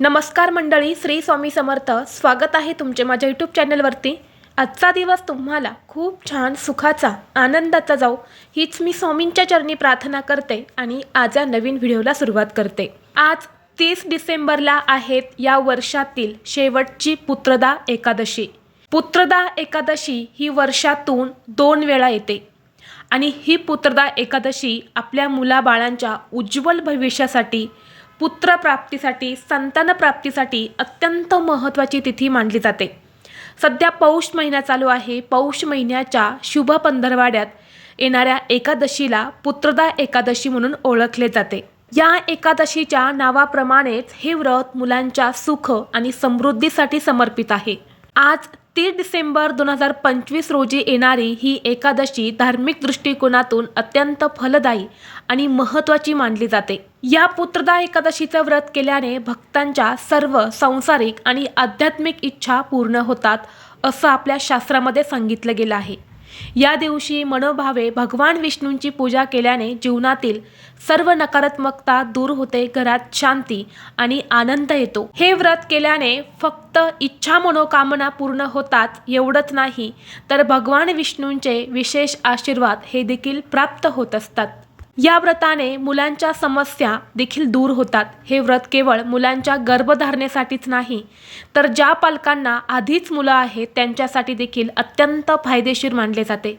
नमस्कार मंडळी श्री स्वामी समर्थ. स्वागत आहे तुमचे माझ्या यूट्यूब चॅनलवरती आजचा दिवस तुम्हाला खूप छान सुखाचा आनंदाचा जाऊ हीच मी स्वामींच्या चरणी प्रार्थना करते आणि आज या नवीन व्हिडिओला सुरुवात करते. आज तीस डिसेंबरला आहेत या वर्षातील शेवटची पुत्रदा एकादशी. पुत्रदा एकादशी ही वर्षातून दोन वेळा येते. आणि ही पुत्रदा एकादशी आपल्या मुलाबाळांच्या उज्ज्वल भविष्यासाठी पुत्रप्राप्तीसाठी संतानप्राप्तीसाठी अत्यंत महत्त्वाची तिथी मानली जाते. सध्या पौष महिना चालू आहे. पौष महिन्याच्या शुभ पंधरवाड्यात येणाऱ्या एकादशीला पुत्रदा एकादशी म्हणून ओळखले जाते. या एकादशीच्या नावाप्रमाणेच हे व्रत मुलांच्या सुख आणि समृद्धीसाठी समर्पित आहे. आज तीस डिसेंबर दोन हजार पंचवीस रोजी येणारी ही एकादशी धार्मिक दृष्टिकोनातून अत्यंत फलदायी आणि महत्त्वाची मानली जाते. या पुत्रदा एकादशीचं व्रत केल्याने भक्तांच्या सर्व सांसारिक आणि आध्यात्मिक इच्छा पूर्ण होतात असं आपल्या शास्त्रामध्ये सांगितलं गेलं आहे. या दिवशी मनोभावे भगवान विष्णूंची पूजा केल्याने जीवनातील सर्व नकारात्मकता दूर होते घरात शांती आणि आनंद येतो. हे व्रत केल्याने फक्त इच्छा मनोकामना पूर्ण होतात एवढंच नाही तर भगवान विष्णूंचे विशेष आशीर्वाद हे देखील प्राप्त होत असतात. या व्रताने मुलांच्या समस्या देखील दूर होतात. हे व्रत केवळ मुलांच्या गर्भधारणेसाठीच नाही तर ज्या पालकांना आधीच मुलं आहेत त्यांच्यासाठी देखील अत्यंत फायदेशीर मानले जाते.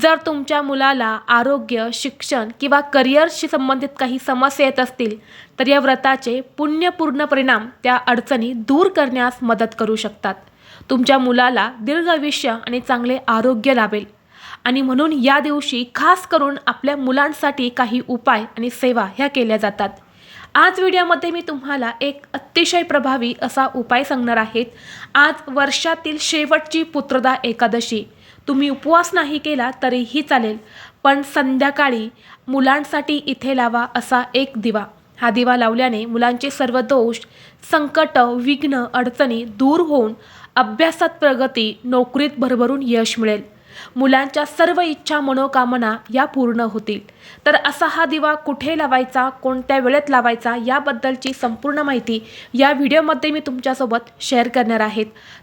जर तुमच्या मुलाला आरोग्य शिक्षण किंवा करिअरशी संबंधित काही समस्या येत असतील तर या व्रताचे पुण्यपूर्ण परिणाम त्या अडचणी दूर करण्यास मदत करू शकतात. तुमच्या मुलाला दीर्घ आयुष्य आणि चांगले आरोग्य लाभेल. आणि म्हणून या दिवशी खास करून आपल्या मुलांसाठी काही उपाय आणि सेवा ह्या केल्या जातात. आज व्हिडिओमध्ये मी तुम्हाला एक अतिशय प्रभावी असा उपाय सांगणार आहेत आज वर्षातील शेवटची पुत्रदा एकादशी. तुम्ही उपवास नाही केला तरीही चालेल पण संध्याकाळी मुलांसाठी इथे लावा असा एक दिवा. हा दिवा लावल्याने मुलांचे सर्व दोष संकट विघ्न अडचणी दूर होऊन अभ्यासात प्रगती नोकरीत भरभरून यश मिळेल. मुलांच्या सर्व इच्छा मनोकामना या पूर्ण होतील. तर असा हा दिवा कुठे लावायचा कोणत्या वेळेत लावायचा याबद्दलची संपूर्ण माहिती या व्हिडिओमध्ये मी तुमच्यासोबत शेअर करणार आहेत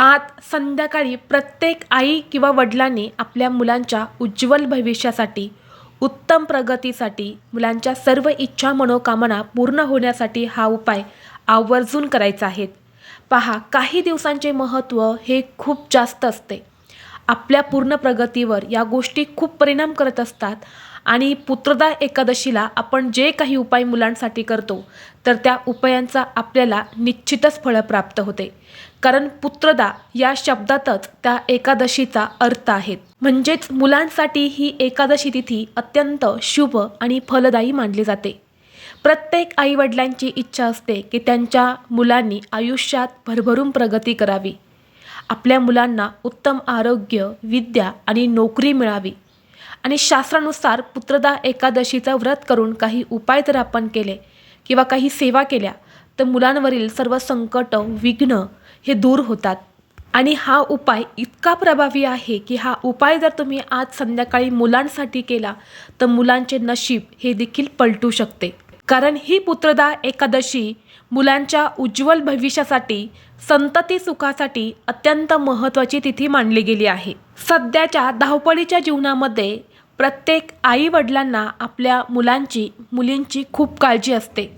आज संध्याकाळी प्रत्येक आई किंवा वडिलांनी आपल्या मुलांच्या उज्ज्वल भविष्यासाठी उत्तम प्रगतीसाठी मुलांच्या सर्व इच्छा मनोकामना पूर्ण होण्यासाठी हा उपाय आवर्जून करायचा आहे. पहा काही दिवसांचे महत्त्व हे खूप जास्त असते. आपल्या पूर्ण प्रगतीवर या गोष्टी खूप परिणाम करत असतात. आणि पुत्रदा एकादशीला आपण जे काही उपाय मुलांसाठी करतो तर त्या उपायांचा आपल्याला निश्चितच फळं प्राप्त होते. कारण पुत्रदा या शब्दातच त्या एकादशीचा अर्थ आहेत. म्हणजेच मुलांसाठी ही एकादशी तिथी अत्यंत शुभ आणि फलदायी मानली जाते. प्रत्येक आईवडिलांची इच्छा असते की त्यांच्या मुलांनी आयुष्यात भरभरून प्रगती करावी. आपल्या मुलांना उत्तम आरोग्य विद्या आणि नोकरी मिळावी. आणि शास्त्रानुसार पुत्रदा एकादशीचं व्रत करून काही उपाय जर आपण केले किंवा काही सेवा केल्या तर मुलांवरील सर्व संकट विघ्न हे दूर होतात. आणि हा उपाय इतका प्रभावी आहे की हा उपाय जर तुम्ही आज संध्याकाळी मुलांसाठी केला तर मुलांचे नशीब हे देखील पलटू शकते. कारण ही पुत्रदा एकादशी मुलांच्या उज्ज्वल भविष्यासाठी संतती सुखासाठी अत्यंत महत्त्वाची तिथी मानली गेली आहे. सध्याच्या धावपळीच्या जीवनामध्ये प्रत्येक आईवडिलांना आपल्या मुलांची मुलींची खूप काळजी असते.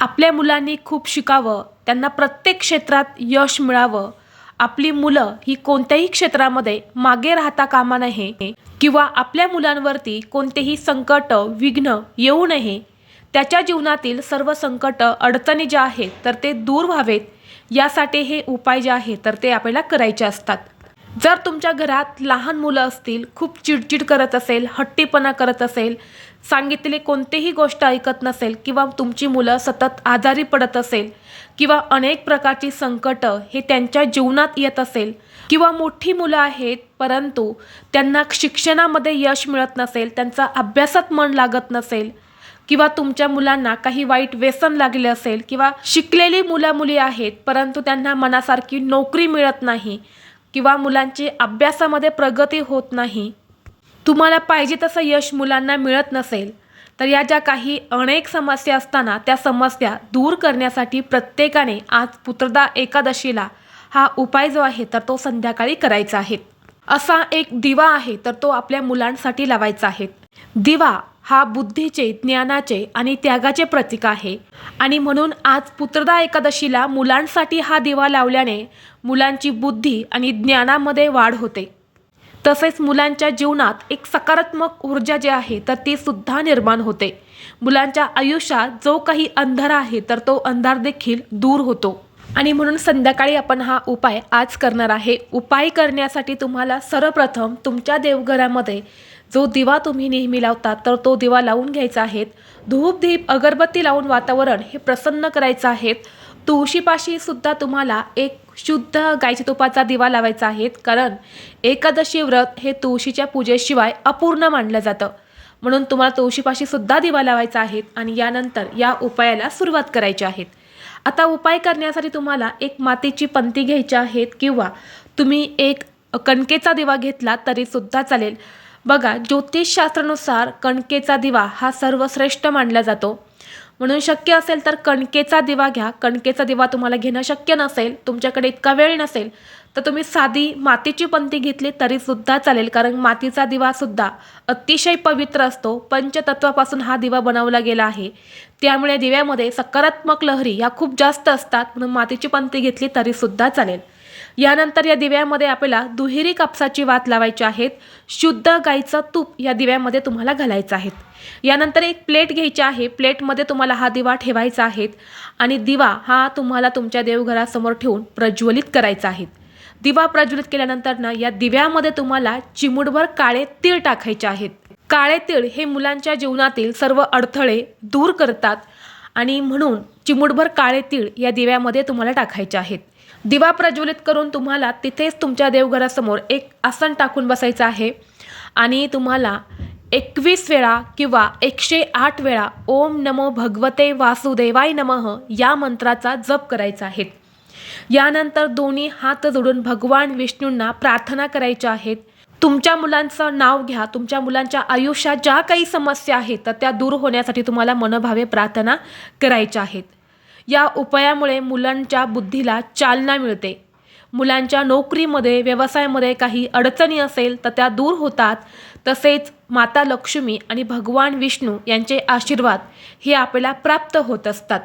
आपल्या मुलांनी खूप शिकावं त्यांना प्रत्येक क्षेत्रात यश मिळावं. आपली मुलं ही कोणत्याही क्षेत्रामध्ये मागे राहता कामा नये किंवा आपल्या मुलांवरती कोणतेही संकट विघ्न येऊ नये त्याच्या जीवनातील सर्व संकट अडचणी ज्या आहेत तर ते दूर व्हावेत. यासाठी हे उपाय जे आहेत तर ते आपल्याला करायचे असतात. जर तुमच्या घरात लहान मुलं असतील खूप चिडचिड करत असेल हट्टीपणा करत असेल सांगितलेली कोणतीही गोष्ट ऐकत नसेल किंवा तुमची मुलं सतत आजारी पडत असेल किंवा अनेक प्रकारची संकटं हे त्यांच्या जीवनात येत असेल किंवा मोठी मुलं आहेत परंतु त्यांना शिक्षणामध्ये यश मिळत नसेल त्यांचा अभ्यासात मन लागत नसेल किंवा तुमच्या मुलांना काही वाईट व्यसन लागले असेल किंवा शिकलेली मुलं मुली आहेत परंतु त्यांना मनासारखी नोकरी मिळत नाही किंवा मुलांची अभ्यासामध्ये प्रगती होत नाही तुम्हाला पाहिजे तसं यश मुलांना मिळत नसेल तर या ज्या काही अनेक समस्या असताना त्या समस्या दूर करण्यासाठी प्रत्येकाने आज पुत्रदा एकादशीला हा उपाय जो आहे तर तो संध्याकाळी करायचा आहे. असा एक दिवा आहे तर तो आपल्या मुलांसाठी लावायचा आहे. दिवा हा बुद्धीचे ज्ञानाचे आणि त्यागाचे प्रतीक आहे. आणि म्हणून आज पुत्रदा एकादशीला मुलांसाठी हा दिवा लावल्याने मुलांची बुद्धी आणि ज्ञानामध्ये वाढ होते. तसेच मुलांच्या जीवनात एक सकारात्मक ऊर्जा जी आहे तर ती सुद्धा निर्माण होते. मुलांच्या आयुष्यात जो काही अंधार आहे तर तो अंधार देखील दूर होतो. आणि म्हणून संध्याकाळी आपण हा उपाय आज करणार आहे. उपाय करण्यासाठी तुम्हाला सर्वप्रथम तुमच्या देवघरामध्ये जो दिवा तुम्ही नेहमी लावता तर तो दिवा लावून घ्यायचा आहे धूप धीप अगरबत्ती लावून वातावरण हे प्रसन्न करायचं आहे तुळशीपाशी सुद्धा तुम्हाला एक शुद्ध गायच्या तुपाचा दिवा लावायचा आहे कारण एकादशी व्रत हे तुळशीच्या पूजेशिवाय अपूर्ण मानलं जातं. म्हणून तुम्हाला तुळशीपाशी सुद्धा दिवा लावायचा आहे आणि यानंतर या उपायाला सुरुवात करायची आहे आता उपाय करण्यासाठी तुम्हाला एक मातीची पंती घ्यायची आहेत किंवा तुम्ही एक कणकेचा दिवा घेतला तरी सुद्धा चालेल. बघा ज्योतिषशास्त्रानुसार कणकेचा दिवा हा सर्वश्रेष्ठ मानला जातो. म्हणून शक्य असेल तर कणकेचा दिवा घ्या. कणकेचा दिवा तुम्हाला घेणं शक्य नसेल तुमच्याकडे इतका वेळ नसेल तर तुम्ही साधी मातीची पंती घेतली तरी सुद्धा चालेल. कारण मातीचा दिवा सुद्धा अतिशय पवित्र असतो. पंचतत्वापासून हा दिवा बनवला गेला आहे. त्यामुळे दिव्यामध्ये सकारात्मक लहरी या खूप जास्त असतात. म्हणून मातीची पंती घेतली तरी सुद्धा चालेल. यानंतर या दिव्यामध्ये आपल्याला दुहेरी कापसाची वात लावायची आहेत. शुद्ध गाईचं तूप या दिव्यामध्ये तुम्हाला घालायचं आहे यानंतर एक प्लेट घ्यायची आहे. प्लेटमध्ये तुम्हाला हा दिवा ठेवायचा आहे आणि दिवा हा तुम्हाला तुमच्या देवघरासमोर ठेवून प्रज्वलित करायचा आहे. दिवा प्रज्वलित केल्यानंतर ना या दिव्यामध्ये तुम्हाला चिमुडभर काळे तीळ टाकायचे आहेत. काळे तीळ हे मुलांच्या जीवनातील सर्व अडथळे दूर करतात आणि म्हणून चिमुडभर काळे तीळ या दिव्यामध्ये तुम्हाला टाकायचे आहेत. दिवा प्रज्वलित करून तुम्हाला तिथेच तुमच्या देवघरासमोर एक आसन टाकून बसायचं आहे. आणि तुम्हाला एकवीस वेळा किंवा एकशे आठ वेळा ओम नमो भगवते वासुदेवाय नमः या मंत्राचा जप करायचा आहे. यानंतर दोन्ही हात जोडून भगवान विष्णूंना प्रार्थना करायच्या आहेत. तुमच्या मुलांचं नाव घ्या. तुमच्या मुलांच्या आयुष्यात ज्या काही समस्या आहेत तर त्या दूर होण्यासाठी तुम्हाला मनोभावे प्रार्थना करायच्या आहेत. या उपायामुळे मुलांच्या बुद्धीला चालना मिळते. मुलांच्या नोकरीमध्ये व्यवसायामध्ये काही अडचणी असेल तर त्या दूर होतात. तसेच माता लक्ष्मी आणि भगवान विष्णू यांचे आशीर्वाद हे आपल्याला प्राप्त होत असतात.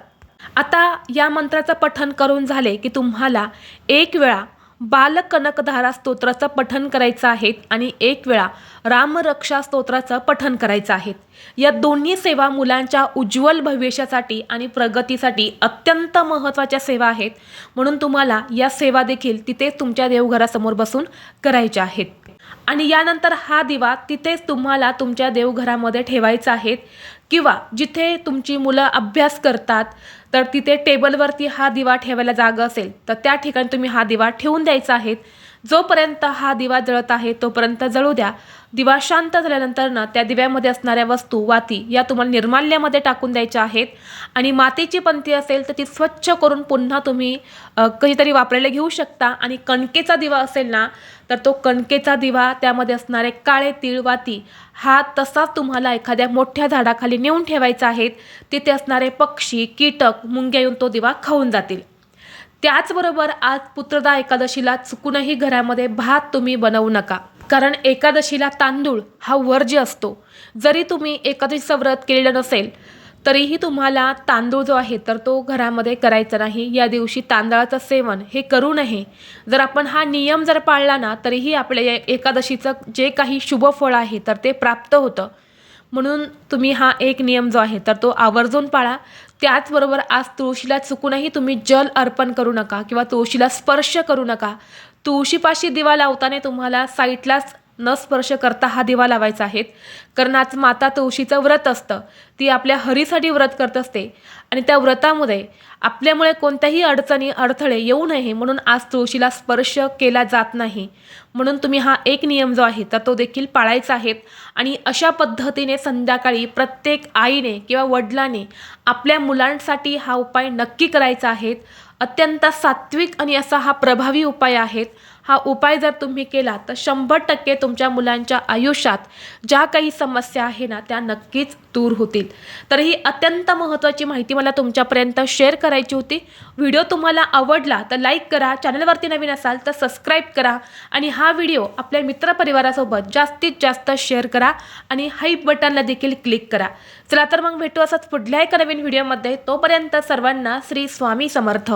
आता या मंत्राचं पठन करून झाले की तुम्हाला एक वेळा बालकनकधारा स्तोत्राचं पठन करायचं आहे आणि एक वेळा रामरक्षा स्तोत्राचं पठन करायचं आहे. या दोन्ही सेवा मुलांच्या उज्ज्वल भविष्यासाठी आणि प्रगतीसाठी अत्यंत महत्त्वाच्या सेवा आहेत. म्हणून तुम्हाला या सेवा देखील तिथेच तुमच्या देवघरासमोर बसून करायच्या आहेत. आणि यानंतर हा दिवा तिथेच तुम्हाला तुमच्या देवघरामध्ये ठेवायचा आहे. किंवा जिथे तुमची मुलं अभ्यास करतात तर तिथे टेबलवरती हा दिवा ठेवायला जागा असेल तर त्या ठिकाणी तुम्ही हा दिवा ठेवून द्यायचा आहे. जोपर्यंत हा दिवा जळत आहे तोपर्यंत जळू द्या. दिवा शांत झाल्यानंतर ना त्या दिव्यामध्ये असणाऱ्या वस्तू वाती या तुम्हाला निर्माल्यामध्ये टाकून द्यायच्या आहेत. आणि मातीची पंथी असेल तर ती स्वच्छ करून पुन्हा तुम्ही कधीतरी वापरायला घेऊ शकता. आणि कणकेचा दिवा असेल ना तर तो कणकेचा दिवा त्यामध्ये असणारे काळे तीळ वाती हा तसाच तुम्हाला एखाद्या मोठ्या झाडाखाली नेऊन ठेवायचा आहेत तिथे असणारे पक्षी कीटक मुंग्या येऊन तो दिवा खाऊन जातील. त्याचबरोबर आज पुत्रदा एकादशीला चुकूनही घरामध्ये भात तुम्ही बनवू नका. कारण एकादशीला तांदूळ हा वर्ज्य असतो जरी तुम्ही एकादशीचं व्रत केलेलं नसेल तरीही तुम्हाला तांदूळ जो आहे तर तो घरामध्ये करायचा नाही. या दिवशी तांदळाचं सेवन हे करू नये. जर आपण हा नियम जर पाळला ना तरीही आपल्या या एकादशीचं जे काही शुभफळ आहे तर ते प्राप्त होतं. म्हणून तुम्ही हा एक नियम जो आहे तर तो आवर्जून पाळा. त्याचबरोबर आज तुळशीला चुकूनही तुम्ही जल अर्पण करू नका किंवा तुळशीला स्पर्श करू नका. तुळशीपाशी दिवा लावताना तुम्हाला साईटलाच न स्पर्श करता हा दिवा लावायचा आहे. कारण आज माता तुळशीचं व्रत असतं. ती आपल्या हरीसाठी व्रत करत असते. आणि त्या व्रतामध्ये आपल्यामुळे कोणत्याही अडचणी अडथळे येऊ नये म्हणून आज तुळशीला स्पर्श केला जात नाही. म्हणून तुम्ही हा एक नियम जो आहे तर तो देखील पाळायचा आहे. आणि अशा पद्धतीने संध्याकाळी प्रत्येक आईने किंवा वडिलांनी आपल्या मुलांसाठी हा उपाय नक्की करायचा आहे. अत्यंत सात्विक आणि असा हा प्रभावी उपाय आहेत हा उपाय जर तुम्ही केला तर शंभर टक्के तुमच्या मुलांच्या आयुष्यात ज्या काही समस्या आहे ना त्या नक्कीच दूर होतील. तर ही अत्यंत महत्त्वाची माहिती मला तुमच्यापर्यंत शेअर करायची होती. व्हिडिओ तुम्हाला आवडला तर लाईक करा. चॅनलवरती नवीन असाल तर सबस्क्राईब करा. आणि हा व्हिडिओ आपल्या मित्रपरिवारासोबत जास्तीत जास्त शेअर करा आणि हाईप बटनला देखील क्लिक करा. चला तर मग भेटू असंच पुढल्या एका नवीन व्हिडिओमध्ये. तोपर्यंत सर्वांना श्री स्वामी समर्थ.